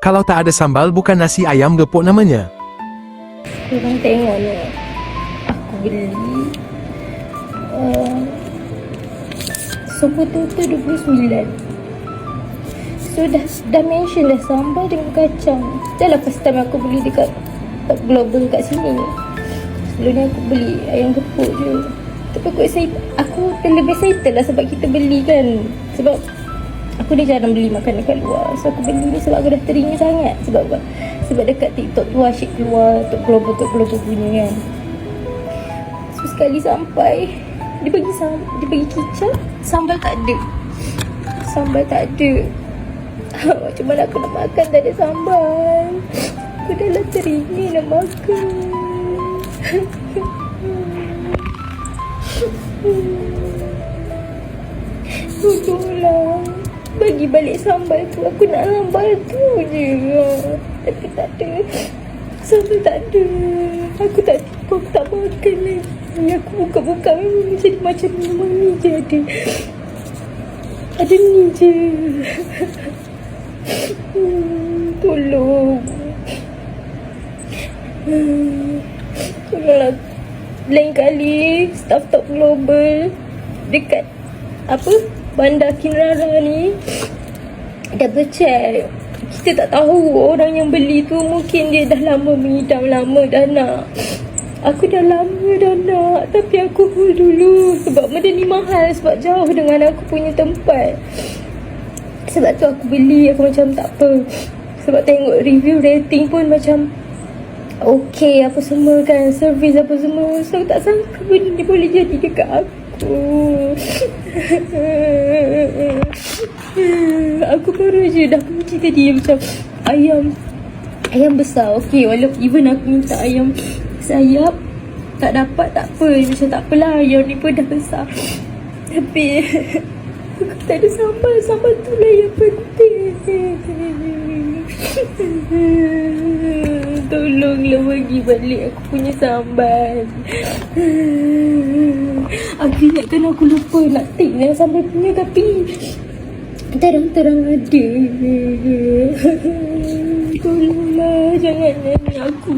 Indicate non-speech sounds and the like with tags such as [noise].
Kalau tak ada sambal bukan nasi ayam gepuk namanya. Korang tengok ni. Aku beli. Uh, Sopo total 29 So dah, dah mention dah sambal dengan kacang. Dah lah first time aku beli dekat Top Global kat sini. Sebelum ni aku beli ayam gepuk je. Tapi aku excited Aku terlebih excited lah sebab kita beli kan. Sebab Aku dah jarang beli makanan kat luar. So aku beli ni sebab aku dah teringin sangat. Sebab apa? Sebab dekat TikTok tu asyik keluar Tok Global, Tok Global punya kan. So sekali sampai Dia bagi sam dia bagi kicap Sambal tak ada. Sambal tak ada. Macam mana aku nak makan tak ada sambal. Aku dah lah teringin nak makan. [laughs] Tolonglah Bagi balik sambal tu Aku nak sambal tu je. Tapi tak ada. Sambal tak ada. Aku tak tipu Aku tak makan lagi. Aku buka-buka memang Jadi macam memang ni je ada Ada ni je. Hmm, Tolong. Tolonglah. Lain kali Staff Top Global. Dekat Apa Bandar Kinrara ni Double check. Kita tak tahu Orang yang beli tu Mungkin dia dah lama mengidam Lama dah nak. Aku dah lama dah nak Tapi aku hold dulu Sebab benda ni mahal Sebab jauh dengan aku punya tempat. Sebab tu aku beli Aku macam tak apa. Sebab tengok review rating pun macam Okay apa semua kan Service apa semua. So tak sangka benda ni boleh jadi dekat aku [laughs] Aku baru je dah kunci tadi Macam ayam Ayam besar Okay walaupun even aku minta ayam sayap Tak dapat tak apa Macam tak apalah Ayam ni pun dah besar. Tapi Aku tak ada sambal Sambal tu lah yang penting. [laughs] Tolonglah bagi balik aku punya sambal [laughs] Aku ingatkan aku lupa nak take yang sambal punya Tapi Terang-terang ada Tolonglah jangan nyanyi aku